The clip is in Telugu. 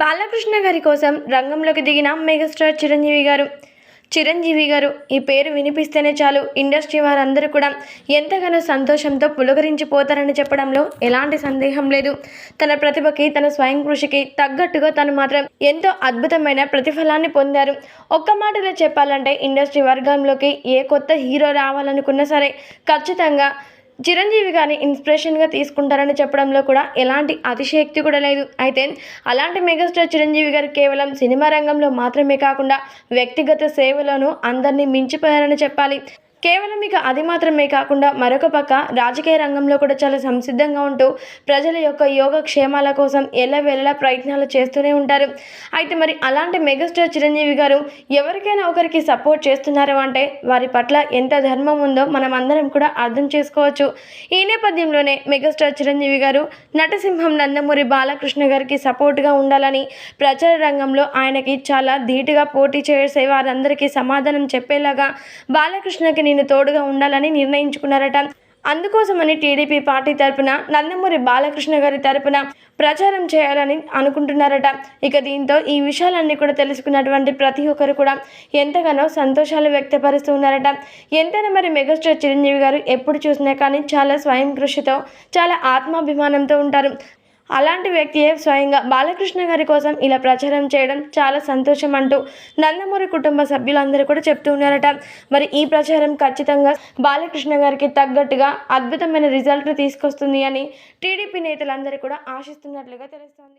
బాలకృష్ణ గారి కోసం రంగంలోకి దిగిన మెగాస్టార్ చిరంజీవి గారు. చిరంజీవి గారు ఈ పేరు వినిపిస్తేనే చాలు. ఇండస్ట్రీ వారందరూ కూడా ఎంతగానో సంతోషంతో పులకరించిపోతారని చెప్పడంలో ఎలాంటి సందేహం లేదు. తన ప్రతిభకి తన స్వయం కృషికి తగ్గట్టుగా తను మాత్రం ఎంతో అద్భుతమైన ప్రతిఫలాన్ని పొందారు. ఒక్క మాటలో చెప్పాలంటే ఇండస్ట్రీ వర్గంలోకి ఏ కొత్త హీరో రావాలనుకున్నా సరే ఖచ్చితంగా చిరంజీవి గారిని ఇన్స్పిరేషన్గా తీసుకుంటారని చెప్పడంలో కూడా ఎలాంటి అతిశయక్తి కూడా లేదు. అయితే అలాంటి మెగాస్టార్ చిరంజీవి గారు కేవలం సినిమా రంగంలో మాత్రమే కాకుండా వ్యక్తిగత సేవలను అందరినీ మించిపోయారని చెప్పాలి. కేవలం ఇక అది మాత్రమే కాకుండా మరొక పక్క రాజకీయ రంగంలో కూడా చాలా సంసిద్ధంగా ఉంటూ ప్రజల యొక్క యోగ క్షేమాల కోసం ఎల్లవేళలా ప్రయత్నాలు చేస్తూనే ఉంటారు. అయితే మరి అలాంటి మెగాస్టార్ చిరంజీవి గారు ఎవరికైనా ఒకరికి సపోర్ట్ చేస్తున్నారు అంటే వారి పట్ల ఎంత ధర్మం ఉందో మనం అందరం కూడా అర్థం చేసుకోవచ్చు. ఈ నేపథ్యంలోనే మెగాస్టార్ చిరంజీవి గారు నటసింహం నందమూరి బాలకృష్ణ గారికి సపోర్ట్గా ఉండాలని ప్రచార రంగంలో ఆయనకి చాలా ధీటుగా పోటీ చేసే వారందరికీ సమాధానం చెప్పేలాగా బాలకృష్ణకి నేను తోడుగా ఉండాలని నిర్ణయించుకున్నారట. అందుకోసమని టీడీపీ పార్టీ తరపున నందమూరి బాలకృష్ణ గారి తరపున ప్రచారం చేయాలని అనుకుంటున్నారట. ఇక దీంతో ఈ విషయాలన్నీ కూడా తెలుసుకున్నటువంటి ప్రతి ఒక్కరు కూడా ఎంతగానో సంతోషాలు వ్యక్తపరుస్తూ ఉన్నారట. ఎంతైనా మరి మెగాస్టార్ చిరంజీవి గారు ఎప్పుడు చూసినా కానీ చాలా స్వయం కృషితో చాలా ఆత్మాభిమానంతో ఉంటారు. అలాంటి వ్యక్తియే స్వయంగా బాలకృష్ణ గారి కోసం ఇలా ప్రచారం చేయడం చాలా సంతోషం అంటూ నందమూరి కుటుంబ సభ్యులందరూ కూడా చెప్తూ ఉన్నారట. మరి ఈ ప్రచారం ఖచ్చితంగా బాలకృష్ణ గారికి తగ్గట్టుగా అద్భుతమైన రిజల్ట్ను తీసుకొస్తుంది అని టీడీపీ నేతలందరూ కూడా ఆశిస్తున్నట్లుగా తెలుస్తోంది.